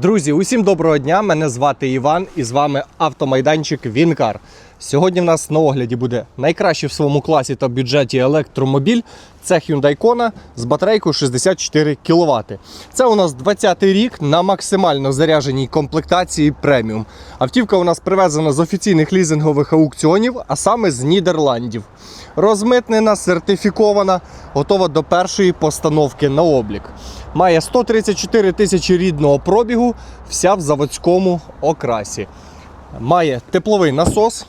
Друзі, усім доброго дня! Мене звати Іван і з вами автомайданчик Вінкар. Сьогодні в нас на огляді буде найкращий в своєму класі та бюджеті електромобіль. Це Hyundai Kona з батарейкою 64 кВт. Це у нас 20-й рік на максимально зарядженій комплектації преміум. Автівка у нас привезена з офіційних лізингових аукціонів, а саме з Нідерландів. Розмитнена, сертифікована, готова до першої постановки на облік. Має 134 тисячі рідного пробігу, вся в заводському окрасі. Має тепловий насос,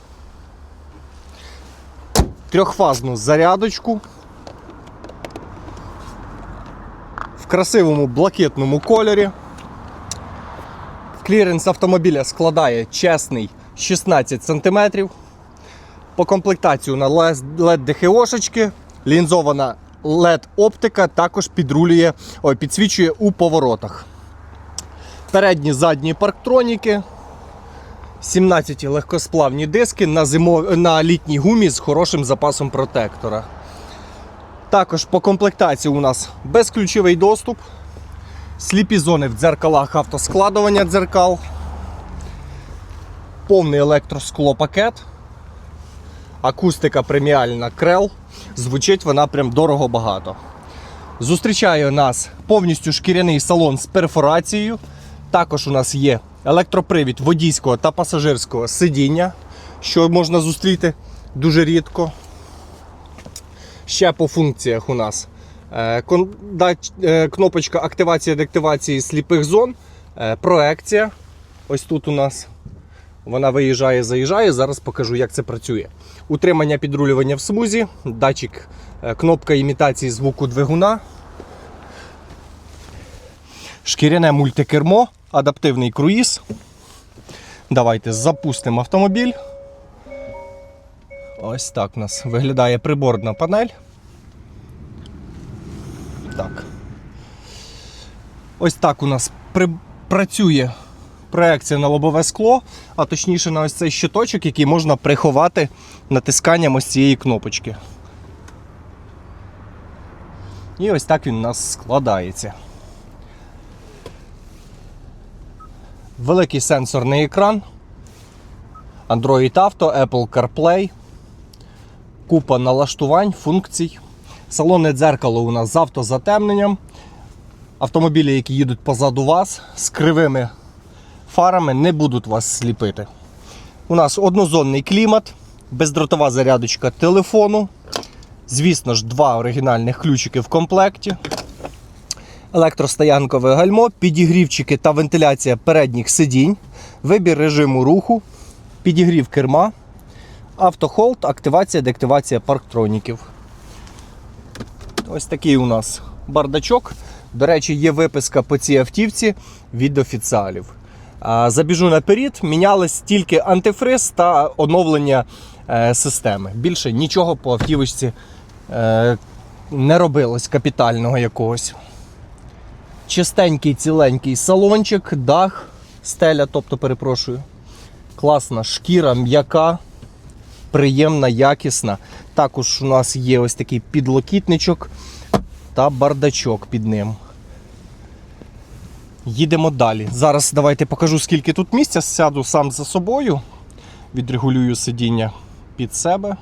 трьохфазну зарядочку. В красивому блакитному кольорі. Кліренс автомобіля складає чесний 16 см. По комплектацію на LED ДХОшечки, лінзована LED оптика також підрулює, ой, підсвічує у поворотах. Передні задні парктроніки, 17 легкосплавні диски на, зимо... на літній гумі з хорошим запасом протектора. Також по комплектації у нас безключовий доступ, сліпі зони в дзеркалах автоскладування дзеркал, повний електросклопакет, акустика преміальна крел. Звучить вона прям дорого багато. Зустрічає нас повністю шкіряний салон з перфорацією. Також у нас є електропривід водійського та пасажирського сидіння, що можна зустріти дуже рідко. Ще по функціях у нас е, е, кнопочка активації деактивації сліпих зон, е, проекція. Ось тут у нас вона виїжджає, заїжджає. Зараз покажу, як це працює. Утримання підрулювання в смузі, датчик, кнопка імітації звуку двигуна. Шкіряне мультикермо, адаптивний круїз. Давайте запустимо автомобіль. Ось так у нас виглядає приборна панель. Так. Ось так у нас при... працює проекція на лобове скло, а точніше на ось цей щиточок, який можна приховати натисканням ось цієї кнопочки. І ось так він у нас складається. Великий сенсорний екран, Android Auto, Apple CarPlay, купа налаштувань, функцій. Салонне дзеркало у нас з автозатемненням. Автомобілі, які їдуть позаду вас з кривими фарами, не будуть вас сліпити. У нас однозонний клімат, бездротова зарядочка телефону. Звісно ж, два оригінальних ключики в комплекті. Електростоянкове гальмо, підігрівчики та вентиляція передніх сидінь, вибір режиму руху, підігрів керма, автохолд, активація, деактивація парктроніків. Ось такий у нас бардачок. До речі, є виписка по цій автівці від офіціалів. Забіжу наперед, мінялись тільки антифриз та оновлення е, системи. Більше нічого по автівочці е, не робилось капітального якогось. Чистенький, ціленький салончик, дах, стеля, тобто перепрошую. Класна шкіра, м'яка, приємна, якісна. Також у нас є ось такий підлокітничок та бардачок під ним. Їдемо далі. Зараз давайте покажу, скільки тут місця. Сяду сам за собою, відрегулюю сидіння під себе.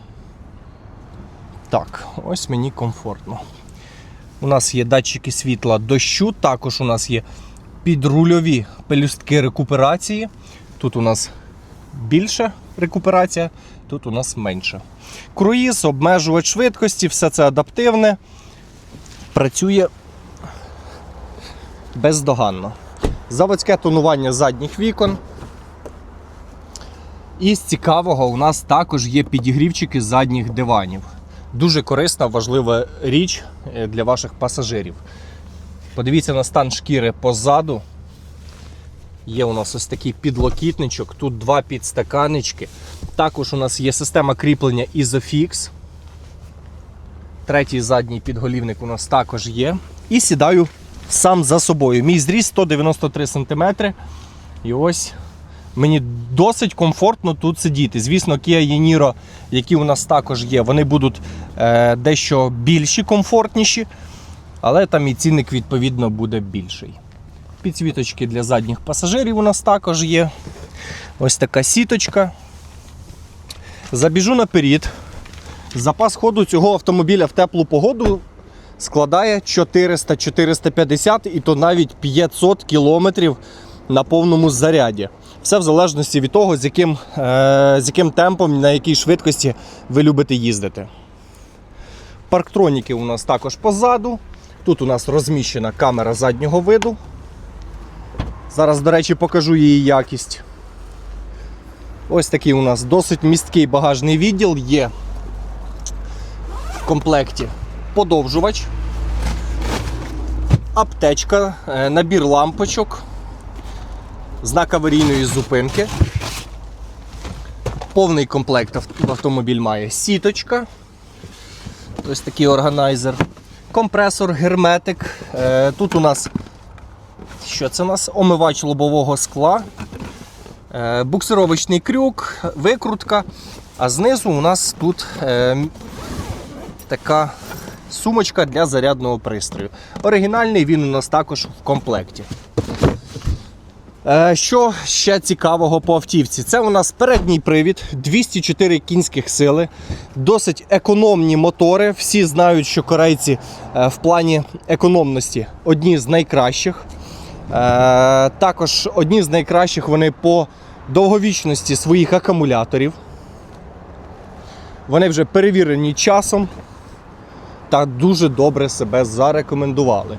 Так, ось мені комфортно. У нас є датчики світла дощу, також у нас є підрульові пелюстки рекуперації. Тут у нас більше рекуперація, тут у нас менше. Круїз, обмежувач швидкості, все це адаптивне. Працює бездоганно. Заводське тонування задніх вікон. І з цікавого у нас також є підігрівчики задніх диванів. Дуже корисна, важлива річ е, для ваших пасажирів. Подивіться на стан шкіри позаду. Є у нас ось такий підлокітничок, тут два підстаканечки. Також у нас є система кріплення Isofix. Третій задній підголівник у нас також є. І сідаю сам за собою. Мій зріст 193 см. І ось мені досить комфортно тут сидіти. Звісно, Kia Yeniro, які у нас також є, вони будуть е, дещо більші, комфортніші, але там і цінник відповідно буде більший. Підсвіточки для задніх пасажирів у нас також є. Ось така сіточка. Забіжу наперед. Запас ходу цього автомобіля в теплу погоду складає 400-450 і то навіть 500 кілометрів на повному заряді. Все в залежності від того, з яким, е, з яким темпом, на якій швидкості ви любите їздити. Парктроніки у нас також позаду. Тут у нас розміщена камера заднього виду. Зараз, до речі, покажу її якість. Ось такий у нас досить місткий багажний відділ є в комплекті подовжувач, аптечка, е, набір лампочок, знак аварійної зупинки. Повний комплект автомобіль має сіточка. Ось такий органайзер. Компресор, герметик. Е, Тут у нас що це у нас? Омивач лобового скла, е, буксировочний крюк, викрутка. А знизу у нас тут е, така сумочка для зарядного пристрою. Оригінальний він у нас також в комплекті. Е, Що ще цікавого по автівці? Це у нас передній привід, 204 кінських сили, досить економні мотори. Всі знають, що корейці е, в плані економності одні з найкращих. Е, Також одні з найкращих вони по довговічності своїх акумуляторів. Вони вже перевірені часом та дуже добре себе зарекомендували.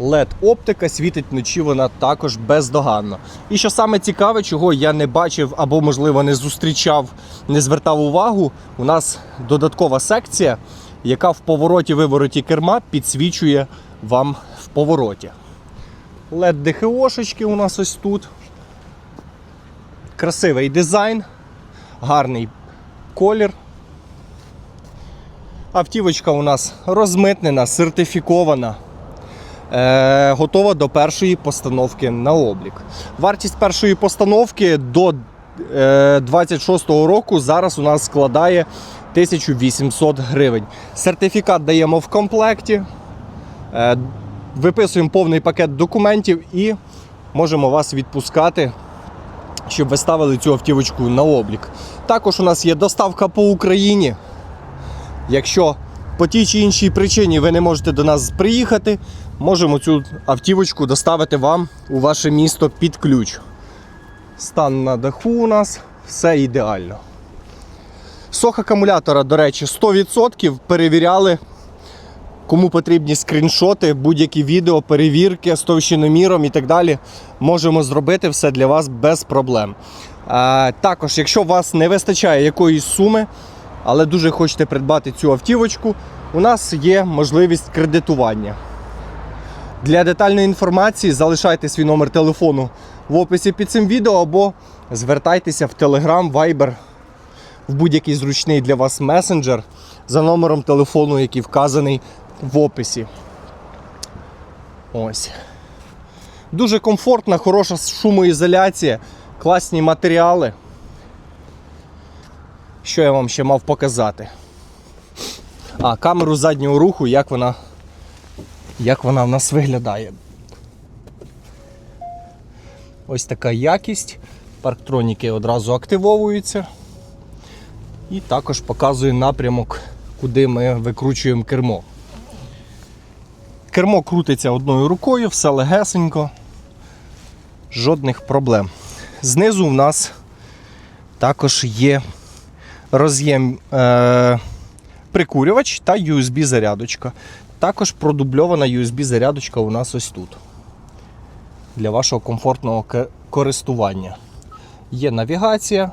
LED оптика світить вночі, вона також бездоганно. І що саме цікаве, чого я не бачив або, можливо, не зустрічав, не звертав увагу, у нас додаткова секція, яка в повороті вивороті керма підсвічує вам в повороті. LED ДХОшечки у нас ось тут. Красивий дизайн, гарний колір. Автівочка у нас розмитнена, сертифікована. Е, готова до першої постановки на облік. Вартість першої постановки до е, 26-го року зараз у нас складає 1800 гривень. Сертифікат даємо в комплекті, е, виписуємо повний пакет документів і можемо вас відпускати, щоб ви ставили цю автівочку на облік. Також у нас є доставка по Україні. Якщо по тій чи іншій причині ви не можете до нас приїхати, можемо цю автівочку доставити вам у ваше місто під ключ. Стан на даху у нас все ідеально. Сох акумулятора, до речі, 100% перевіряли. Кому потрібні скріншоти, будь-які відео, перевірки з товщиноміром і так далі, можемо зробити все для вас без проблем. А, також, якщо вас не вистачає якоїсь суми, але дуже хочете придбати цю автівочку, у нас є можливість кредитування. Для детальної інформації залишайте свій номер телефону в описі під цим відео або звертайтеся в Telegram, Viber, в будь-який зручний для вас месенджер за номером телефону, який вказаний в описі. Ось. Дуже комфортна, хороша шумоізоляція, класні матеріали. Що я вам ще мав показати? А, камеру заднього руху, як вона, як вона в нас виглядає. Ось така якість. Парктроніки одразу активовуються. І також показує напрямок, куди ми викручуємо кермо. Кермо крутиться одною рукою, все легесенько, жодних проблем. Знизу в нас також є роз'єм е, прикурювач та USB-зарядочка. Також продубльована USB-зарядочка у нас ось тут. Для вашого комфортного користування. Є навігація.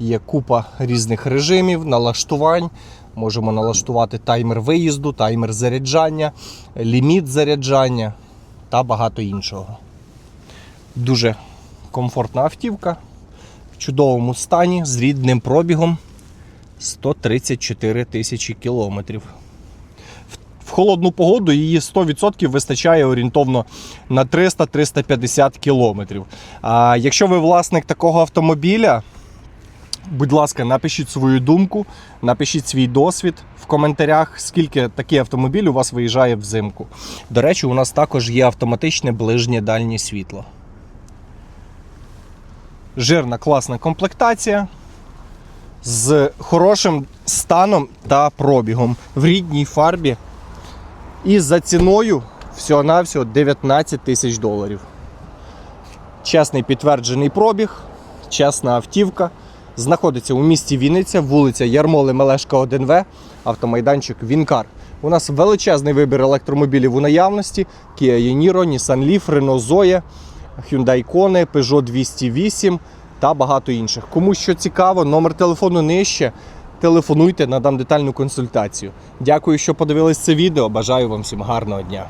Є купа різних режимів, налаштувань. Можемо налаштувати таймер виїзду, таймер заряджання, ліміт заряджання та багато іншого. Дуже комфортна автівка в чудовому стані з рідним пробігом 134 тисячі кілометрів. В- холодну погоду її 100% вистачає орієнтовно на 300-350 кілометрів. А якщо ви власник такого автомобіля, Будь ласка, напишіть свою думку, напишіть свій досвід в коментарях, скільки такий автомобіль у вас виїжджає взимку. До речі, у нас також є автоматичне ближнє дальнє світло. Жирна класна комплектація з хорошим станом та пробігом в рідній фарбі. І за ціною всього-навсього 19 тисяч доларів. Чесний підтверджений пробіг, чесна автівка. Знаходиться у місті Вінниця, вулиця Ярмоли Мелешка 1В, автомайданчик Вінкар. У нас величезний вибір електромобілів у наявності: Kia Yeniro, Nissan Leaf, Renault Zoe, Hyundai Kona, Peugeot 208 та багато інших. Кому що цікаво, номер телефону нижче. Телефонуйте, надам детальну консультацію. Дякую, що подивились це відео. Бажаю вам всім гарного дня.